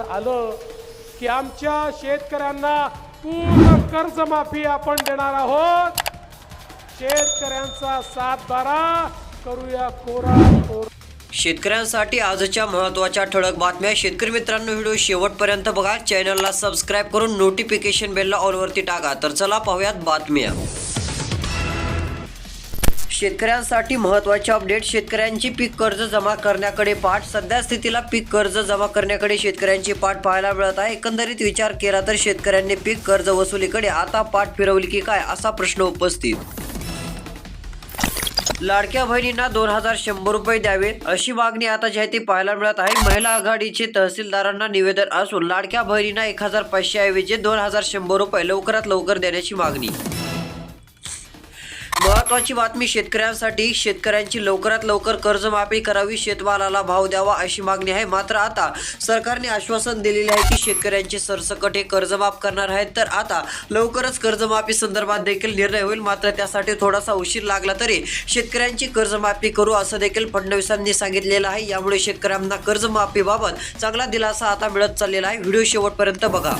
आलं की आमच्या शेतकऱ्यांना पूर्ण कर्जमाफी आपण देणार आहोत. शेतकऱ्यांचा सात बारा करूया कोरा कोरा. शेतकऱ्यांसाठी आजच्या महत्त्वाच्या ठळक बातम्या शेतकरी मित्रांनो व्हिडिओ शेवटपर्यंत बघा. चॅनलला सबस्क्राईब करून नोटिफिकेशन बेलला ऑलवरती टाका. तर चला पाहूयात बातम्या. शेतकऱ्यांसाठी महत्त्वाचे अपडेट शेतकऱ्यांची पीक कर्ज जमा करण्याकडे पाठ. सध्या स्थितीला पीक कर्ज जमा करण्याकडे शेतकऱ्यांची पाठ पाहायला मिळत आहे. एकंदरीत विचार केला तर शेतकऱ्यांनी पीक कर्ज वसुलीकडे आता पाठ फिरवली की काय असा प्रश्न उपस्थित. लाडक्या बहिणींना दोन हजार शंभर रुपये द्यावे अशी मागणी आता जी आहे ती पाहायला मिळत आहे. महिला आघाडीचे तहसीलदारांना निवेदन असून लाडक्या बहिणींना एक हजार पाचशे ऐवजी दोन हजार शंभर रुपये लवकरात लवकर देण्याची मागणी. महत्वाची बातमी शेतकऱ्यांसाठी. शेतकऱ्यांची लवकरात लवकर कर्जमाफी करावी शेतमालाला भाव द्यावा अशी मागणी आहे. मात्र आता सरकारने आश्वासन दिलेले आहे की शेतकऱ्यांचे सरसकट हे कर्जमाफ करणार आहेत. तर आता लवकरच कर्जमाफी संदर्भात देखील निर्णय होईल. मात्र त्यासाठी थोडासा उशीर लागला तरी शेतकऱ्यांची कर्जमाफी करू असं देखील फडणवीसांनी सांगितलेलं आहे. यामुळे शेतकऱ्यांना कर्जमाफीबाबत चांगला दिलासा आता मिळत चाललेला आहे. व्हिडिओ शेवटपर्यंत बघा.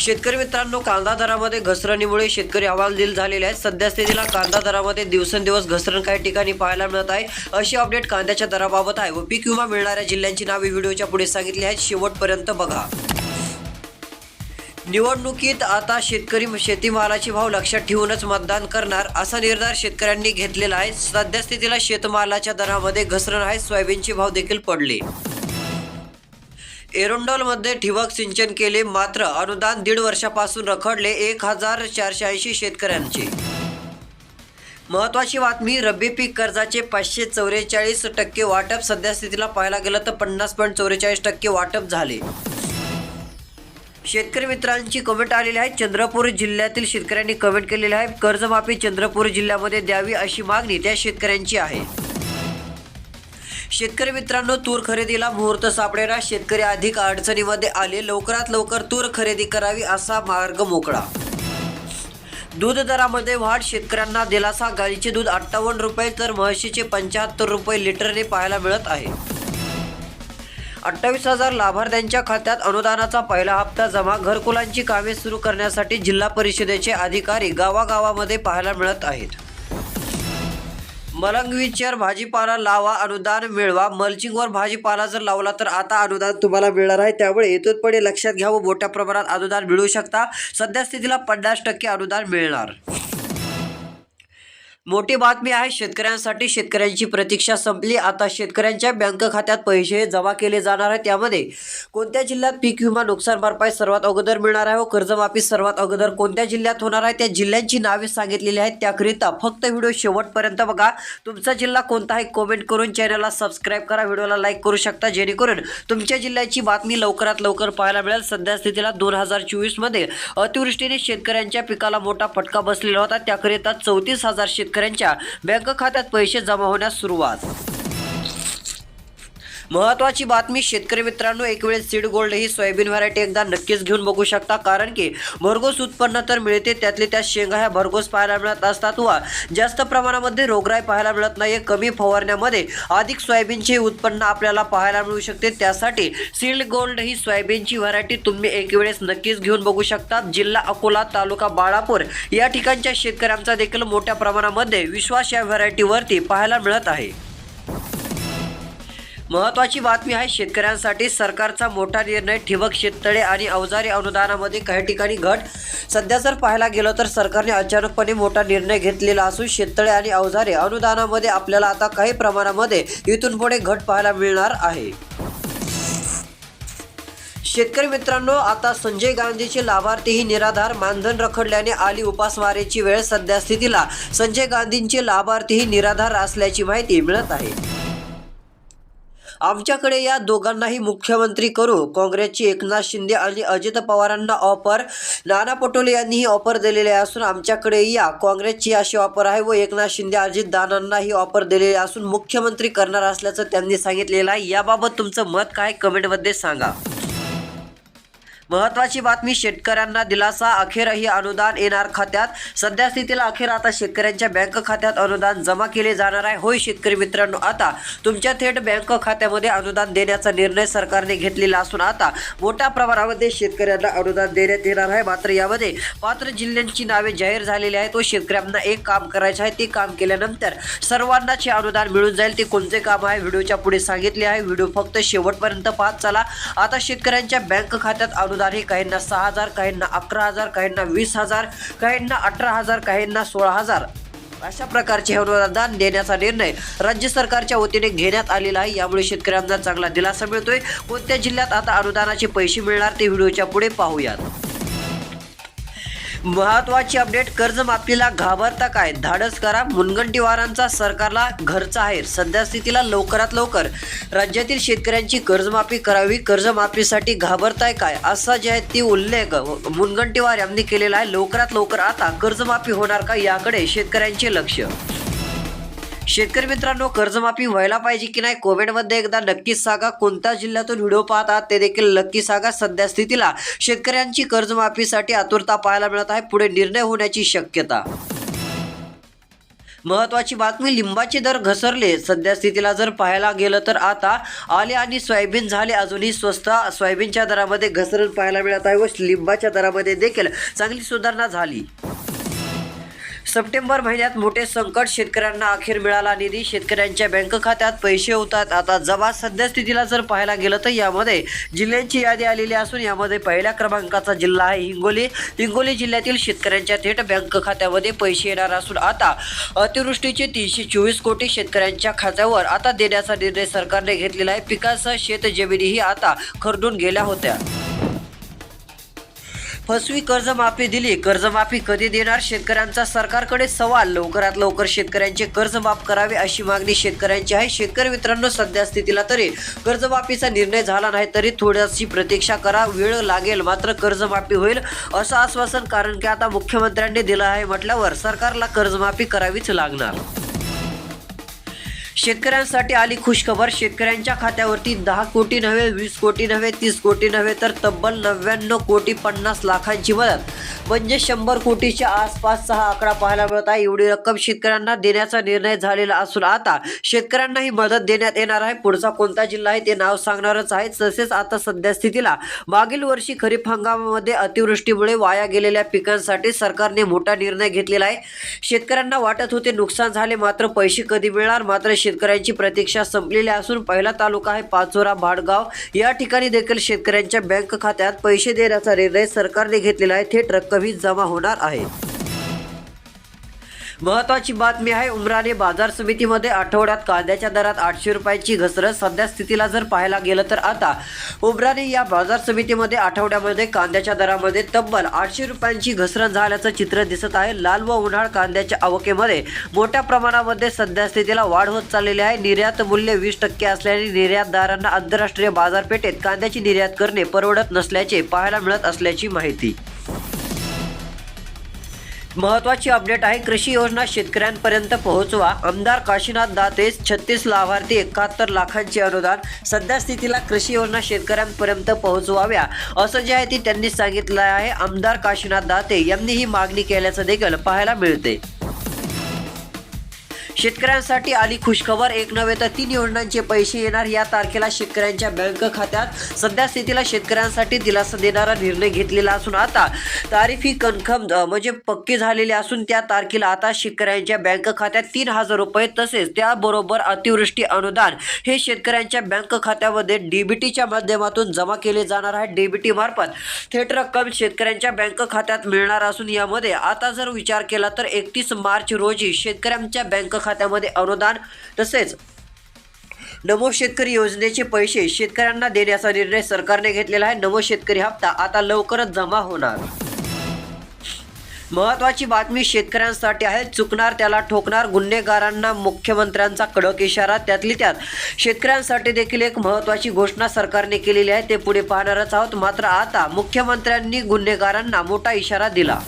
शेतकरी मित्रांनो कांदा दरामध्ये घसरणीमुळे शेतकरी हवालदिल झालेले आहेत. सध्या स्थितीला कांदा दरामध्ये दिवसेंदिवस घसरण काही ठिकाणी पाहायला मिळत आहे. अशी अपडेट कांद्याच्या दराबाबत आहे. व पीक विमा मिळणाऱ्या जिल्ह्यांची नावे व्हिडिओच्या पुढे सांगितली आहेत. शेवटपर्यंत बघा. निवडणुकीत आता शेतकरी शेतीमालाचे भाव लक्षात ठेवूनच मतदान करणार असा निर्धार शेतकऱ्यांनी घेतलेला आहे. सध्या स्थितीला शेतमालाच्या दरामध्ये घसरण आहे. सोयाबीनचे भाव देखील पडले. एरोंडोलमध्ये ठिबक सिंचन केले मात्र अनुदान दीड वर्षापासून रखडले एक हजार चारशे ऐंशी शेतकऱ्यांचे. महत्वाची बातमी रब्बी पीक कर्जाचे पाचशे चौवेचाळीस टक्के वाटप सध्या स्थितीला पाहायला गेलं तर पन्नास पॉईंट चौवेचाळीस टक्के वाटप झाले. शेतकरी मित्रांची कमेंट आलेली आहे चंद्रपूर जिल्ह्यातील शेतकऱ्यांनी कमेंट केलेली आहे कर्जमाफी चंद्रपूर जिल्ह्यामध्ये द्यावी अशी मागणी त्या शेतकऱ्यांची आहे. शेतकरी मित्रांनो तूर खरेदीला मुहूर्त सापडेना. शेतकरी अधिक अडचणीमध्ये आले. लवकरात लवकर तूर खरेदी करावी असा मार्ग मोकळा. दूध दरामध्ये वाढ. शेतकऱ्यांना दिलासा. गाईचे दूध अठ्ठावन्न रुपये तर म्हशीचे पंच्याहत्तर रुपये लिटरने पाहायला मिळत आहे. अठ्ठावीस हजार लाभार्थ्यांच्या खात्यात अनुदानाचा पहिला हप्ता जमा. घरकुलांची कामे सुरू करण्यासाठी जिल्हा परिषदेचे अधिकारी गावागावामध्ये पाहायला मिळत आहेत. मलंगवीचर भाजीपाला लावा अनुदान मिळवा. मल्चिंगवर भाजीपाला जर लावला तर आता अनुदान तुम्हाला मिळणार आहे. त्यामुळे हेतुत्पणे लक्षात घ्या व मोठ्या प्रमाणात अनुदान मिळू शकता. सध्या स्थितीला पन्नास टक्के अनुदान मिळणार. मोठी बातमी आहे शेतकऱ्यांसाठी शेतकऱ्यांची प्रतीक्षा संपली. आता शेतकऱ्यांच्या बँक खात्यात पैसे जमा केले जाणार आहे त्यामध्ये कोणत्या जिल्ह्यात पीक विमा नुकसान भरपाई सर्वात अगोदर मिळणार आहे व कर्जमाफी सर्वात अगोदर कोणत्या जिल्ह्यात होणार आहे? त्या जिल्ह्यांची नावे सांगितलेली आहेत. त्याकरिता फक्त व्हिडिओ शेवटपर्यंत बघा. तुमचा जिल्हा कोणता आहे? कमेंट करून चॅनलला सबस्क्राईब करा. व्हिडिओला लाईक करू शकता. जेणेकरून तुमच्या जिल्ह्याची बातमी लवकरात लवकर पाहायला मिळेल. सध्या स्थितीला दोन हजार चोवीसमध्ये अतिवृष्टीने शेतकऱ्यांच्या पिकाला मोठा फटका बसलेला होता. त्याकरिता चौतीस हजार शेतकऱ्यांच्या बँक खात्यात पैसे जमा होण्यास सुरुवात महत्वाची बातमी शेतकरी मित्रांनो एक वेळेस सीड गोल्ड ही सोयाबीन व्हरायटी एकदा नक्कीच घेऊन बघू शकता. कारण की भरघोस उत्पन्न तर मिळते त्यातले त्या शेंगा ह्या भरघोस पाहायला मिळत असतात व जास्त प्रमाणामध्ये रोगराई पाहायला मिळत नाही कमी फवारण्यामध्ये अधिक सोयाबीनचे उत्पन्न आपल्याला पाहायला मिळू शकते. त्यासाठी सीड गोल्ड ही सोयाबीनची व्हरायटी तुम्ही एक वेळेस नक्कीच घेऊन बघू शकता. जिल्हा अकोला तालुका बाळापूर या ठिकाणच्या शेतकऱ्यांचा देखील मोठ्या प्रमाणामध्ये विश्वास या व्हरायटीवरती पाहायला मिळत आहे. महत्वाची बातमी आहे शेतकऱ्यांसाठी सरकारचा मोठा निर्णय ठिबक शेततळे आणि अवजारे अनुदानामध्ये काही ठिकाणी घट. सध्या जर पाहायला गेलं तर सरकारने अचानकपणे मोठा निर्णय घेतलेला असून शेततळे आणि अवजारे अनुदानामध्ये आपल्याला आता काही प्रमाणामध्ये इथून पुढे घट पाहायला मिळणार आहे. शेतकरी मित्रांनो आता संजय गांधीचे लाभार्थीही निराधार मानधन रखडल्याने आली उपासमारीची वेळ सध्या स्थितीला. संजय गांधींचे लाभार्थीही निराधार असल्याची माहिती मिळत आहे. आमच्याकडे या दोघांनाही मुख्यमंत्री करू. काँग्रेसची एकनाथ शिंदे आणि अजित पवारांना ऑफर नाना पटोले यांनी ही ऑफर दिलेली असून आमच्याकडे या. काँग्रेसची अशी ऑफर आहे व एकनाथ शिंदे अजित दानांनाही ऑफर दिलेली असून मुख्यमंत्री करणार असल्याचं त्यांनी सांगितलेलं आहे. याबाबत तुमचं मत काय? कमेंटमध्ये सांगा. महत्वाची बातमी शेतकऱ्यांना दिलासा अखेरही अनुदान येणार खात्यात. सध्या स्थितीला अखेर आता शेतकऱ्यांच्या बँक खात्यात अनुदान जमा केले जाणार आहे. होय शेतकरी मित्रांनो आता तुमच्या थेट बँक खात्यामध्ये अनुदान देण्याचा निर्णय सरकारने घेतलेला असून आता मोठ्या प्रमाणामध्ये शेतकऱ्यांना अनुदान देण्यात येणार आहे. मात्र यामध्ये पात्र जिल्ह्यांची नावे जाहीर झालेली आहेत. व शेतकऱ्यांना एक काम करायचं आहे ते काम केल्यानंतर सर्वांनाच हे अनुदान मिळून जाईल. ते कोणते काम आहे व्हिडिओच्या पुढे सांगितले आहे. व्हिडिओ फक्त शेवटपर्यंत पाहत चला. आता शेतकऱ्यांच्या बँक खात्यात अनुदान हे काहींना सहा हजार काहींना अकरा हजार काहींना वीस हजार काहींना अठरा हजार काहींना सोळा हजार. अशा प्रकारचे अनुदान देण्याचा निर्णय राज्य सरकारच्या वतीने घेण्यात आलेला आहे. यामुळे शेतकऱ्यांना चांगला दिलासा मिळतोय. कोणत्या जिल्ह्यात आता अनुदानाचे पैसे मिळणार ते व्हिडिओच्या पुढे पाहूयात. महत्वाची अपडेट कर्जमाफीला घाबरता काय? धाडस करा. मुनगंटीवारांचा सरकारला घरचा आहे सध्या स्थितीला लवकरात लवकर. राज्यातील शेतकऱ्यांची कर्जमाफी करावी कर्जमाफीसाठी घाबरताय काय? असा जे आहे ती उल्लेख मुनगंटीवार यांनी केलेला आहे. लवकरात लवकर आता कर्जमाफी होणार का याकडे शेतकऱ्यांचे लक्ष. शेतकरी मित्रांनो कर्जमाफी व्हायला पाहिजे की नाही कोविडमध्ये एकदा नक्कीच सांगा. कोणत्या जिल्ह्यातून व्हिडिओ पाहतात ते देखील नक्की सांगा. सध्या स्थितीला शेतकऱ्यांची कर्जमाफीसाठी आतुरता पाहायला मिळत आहे. पुढे निर्णय होण्याची शक्यता. महत्वाची बातमी लिंबाचे दर घसरले. सध्या स्थितीला जर पाहायला गेलं तर आता आले आणि सोयाबीन झाले. अजूनही स्वस्त सोयाबीनच्या दरामध्ये घसरण पाहायला मिळत आहे व लिंबाच्या दरामध्ये देखील चांगली सुधारणा झाली. सप्टेंबर महिन्यात मोठे संकट शेतकऱ्यांना अखेर मिळाला निधी. शेतकऱ्यांच्या बँक खात्यात पैसे होतात. आता जमा सद्यस्थितीला जर पाहायला गेलं तर यामध्ये जिल्ह्यांची यादी आलेली असून यामध्ये पहिल्या क्रमांकाचा जिल्हा आहे हिंगोली. हिंगोली जिल्ह्यातील शेतकऱ्यांच्या थेट बँक खात्यामध्ये पैसे येणार असून आता अतिवृष्टीचे तीनशे चोवीस कोटी शेतकऱ्यांच्या खात्यावर आता देण्याचा निर्णय सरकारने घेतलेला आहे. पिकासह शेतजमिनीही आता खरडून गेल्या होत्या. फसवी कर्जमाफी दिली. कर्जमाफी कधी देणार? शेतकऱ्यांचा सरकारकडे सवाल. लवकरात लवकर शेतकऱ्यांचे कर्ज माफ करावे अशी मागणी शेतकऱ्यांची आहे. शेतकरी मित्रांनो सध्या स्थितीला तरी कर्जमाफीचा निर्णय झाला नाही तरी थोड्याशी प्रतीक्षा करा. वेळ लागेल मात्र कर्जमाफी होईल असं आश्वासन कारण की आता मुख्यमंत्र्यांनी दिलं आहे म्हटल्यावर सरकारला कर्जमाफी करावीच लागणार. शेतकऱ्यांसाठी आली खुशखबर. शेतकऱ्यांच्या खात्यावरती दहा कोटी नव्हे वीस कोटी नव्हे तीस कोटी नव्हे तर तब्बल नव्याण्णव कोटी पन्नास लाखांची मदत. म्हणजे शंभर कोटीच्या आसपासचा हा आकडा पाहायला मिळत आहे. एवढी रक्कम शेतकऱ्यांना देण्याचा निर्णय झालेला असून आता शेतकऱ्यांना ही मदत देण्यात येणार आहे. पुढचा कोणता जिल्हा आहे ते नाव सांगणारच आहे. तसेच आता सध्या स्थितीला मागील वर्षी खरीप हंगामामध्ये अतिवृष्टीमुळे वाया गेलेल्या पिकांसाठी सरकारने मोठा निर्णय घेतलेला आहे. शेतकऱ्यांना वाटत होते नुकसान झाले मात्र पैसे कधी मिळणार? मात्र शेतकऱ्यांची प्रतीक्षा संपलेली असून पहिला तालुका आहे पाचोरा भाडगाव. या ठिकाणी देखील शेतकऱ्यांच्या बँक खात्यात पैसे देण्याचा निर्णय सरकारने घेतलेला आहे. थेट रक्कमही जमा होणार आहे. महत्वाची बातमी आहे उमराने बाजार समितीमध्ये आठवड्यात कांद्याच्या दरात आठशे रुपयाची घसरण सध्या स्थितीला जर पाहायला गेलं तर आता उमराने या बाजार समितीमध्ये आठवड्यामध्ये कांद्याच्या दरामध्ये तब्बल आठशे रुपयांची घसरण झाल्याचं चित्र दिसत आहे. लाल व उन्हाळ कांद्याच्या आवकेमध्ये मोठ्या प्रमाणामध्ये सध्या स्थितीला वाढ होत चाललेली आहे. निर्यात मूल्य वीस टक्के असल्याने निर्यातदारांना आंतरराष्ट्रीय बाजारपेठेत कांद्याची निर्यात करणे परवडत नसल्याचे पाहायला मिळत असल्याची माहिती. महत्वाची अपडेट आहे कृषी योजना शेतकऱ्यांपर्यंत पोहोचवा. आमदार काशीनाथ दाते छत्तीस लाभार्थी एकाहत्तर लाखांचे अनुदान. सध्या स्थितीला कृषी योजना शेतकऱ्यांपर्यंत पोहोचवाव्या. असं जे आहे ते त्यांनी सांगितलं आहे. आमदार काशीनाथ दाते यांनी ही मागणी केल्याचं देखील पाहायला मिळते. शेतकऱ्यांसाठी आली खुशखबर. एक नव्हे तर तीन योजनांचे पैसे येणार. या तारखेला शेतकऱ्यांच्या बँक खात्यात सध्या स्थितीला शेतकऱ्यांसाठी दिलासा देणारा निर्णय घेतलेला असून आता तारीफ ही कन्फर्म म्हणजे पक्की झालेली असून त्या तारखेला आता शेतकऱ्यांच्या बँक खात्यात तीन हजार रुपये तसेच त्याबरोबर अतिवृष्टी अनुदान हे शेतकऱ्यांच्या बँक खात्यामध्ये डीबीटीच्या माध्यमातून जमा केले जाणार आहे. डीबीटी मार्फत थेट रक्कम शेतकऱ्यांच्या बँक खात्यात मिळणार असून यामध्ये आता जर विचार केला तर एकतीस मार्च रोजी शेतकऱ्यांच्या बँक खात्यामध्ये अनुदान तसेच नमो शेतकरी योजनेचे पैसे शेतकऱ्यांना देण्याचा निर्णय सरकारने घेतलेला आहे. नमो शेतकरी हप्ता आता लवकरच जमा होणार. महत्वाची बातमी शेतकऱ्यांसाठी आहे. चुकणार त्याला ठोकणार गुन्हेगारांना मुख्यमंत्र्यांचा कडक इशारा. त्यातली त्यात शेतकऱ्यांसाठी देखील एक महत्वाची घोषणा सरकारने केलेली आहे. ते पुढे पाहणारच आहोत. मात्र आता मुख्यमंत्र्यांनी गुन्हेगारांना मोठा इशारा दिला.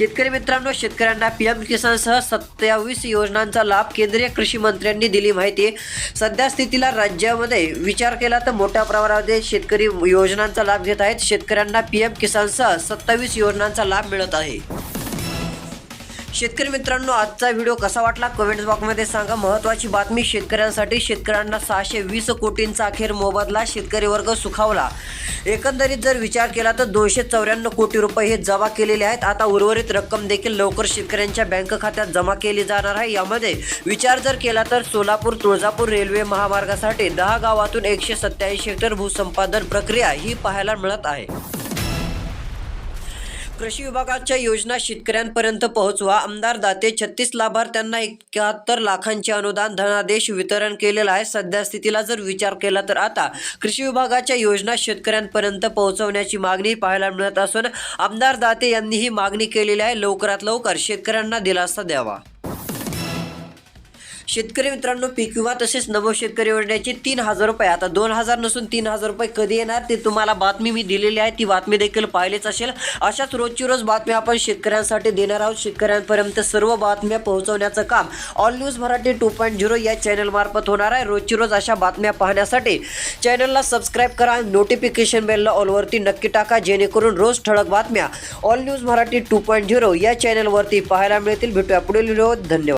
शेतकरी मित्रांनो शेतकऱ्यांना पी एम किसानसह सत्तावीस योजनांचा लाभ केंद्रीय कृषी मंत्र्यांनी दिली माहिती. सध्या स्थितीला राज्यामध्ये विचार केला तर मोठ्या प्रमाणामध्ये शेतकरी योजनांचा लाभ घेत आहेत. शेतकऱ्यांना पी एम किसानसह सत्तावीस योजनांचा लाभ मिळत आहे. शेतकरी मित्रांनो आजचा व्हिडिओ कसा वाटला? कमेंट बॉक्समध्ये सांगा. महत्त्वाची बातमी शेतकऱ्यांसाठी शेतकऱ्यांना सहाशे वीस कोटींचा अखेर मोबदला शेतकरी वर्ग सुखावला. एकंदरीत जर विचार केला तर दोनशे चौऱ्याण्णव कोटी रुपये हे जमा केलेले आहेत. आता उर्वरित रक्कम देखील लवकर शेतकऱ्यांच्या बँक खात्यात जमा केली जाणार आहे. यामध्ये विचार जर केला तर सोलापूर तुळजापूर रेल्वे महामार्गासाठी दहा गावातून एकशे सत्याऐंशी हेक्टर भूसंपादन प्रक्रिया ही पाहायला मिळत आहे. कृषी विभागाच्या योजना शेतकऱ्यांपर्यंत पोहोचवा. आमदार दाते छत्तीस लाभार्थ्यांना एकाहत्तर लाखांचे अनुदान धनादेश वितरण केलेलं आहे. सध्या स्थितीला जर विचार केला तर आता कृषी विभागाच्या योजना शेतकऱ्यांपर्यंत पोहोचवण्याची मागणी पाहायला मिळत असून आमदार दाते यांनी ही मागणी केलेली आहे. लवकरात लवकर शेतकऱ्यांना दिलासा द्यावा. शेतकरी मित्रांनो पीक विमा तसेच नवो शेतकरी योजनेचे तीन हजार रुपये. आता दोन हजार नसून तीन हजार रुपये कधी येणार ते तुम्हाला बातमी मी दिलेली आहे. ती बातमी देखील पाहिलीच असेल. अशाच रोजची रोज बातम्या आपण शेतकऱ्यांसाठी देणार आहोत. शेतकऱ्यांपर्यंत सर्व बातम्या पोहोचवण्याचं काम all news Marathi two point zero या चॅनलमार्फत होणार आहे. रोजची रोज अशा बातम्या पाहण्यासाठी चॅनलला सबस्क्राईब करा. नोटिफिकेशन बेलला ऑलवरती नक्की टाका. जेणेकरून रोज ठळक बातम्या all news Marathi two point zero या चॅनलवरती पाहायला मिळतील. भेटूया पुढील व्हिडिओ धन्यवाद.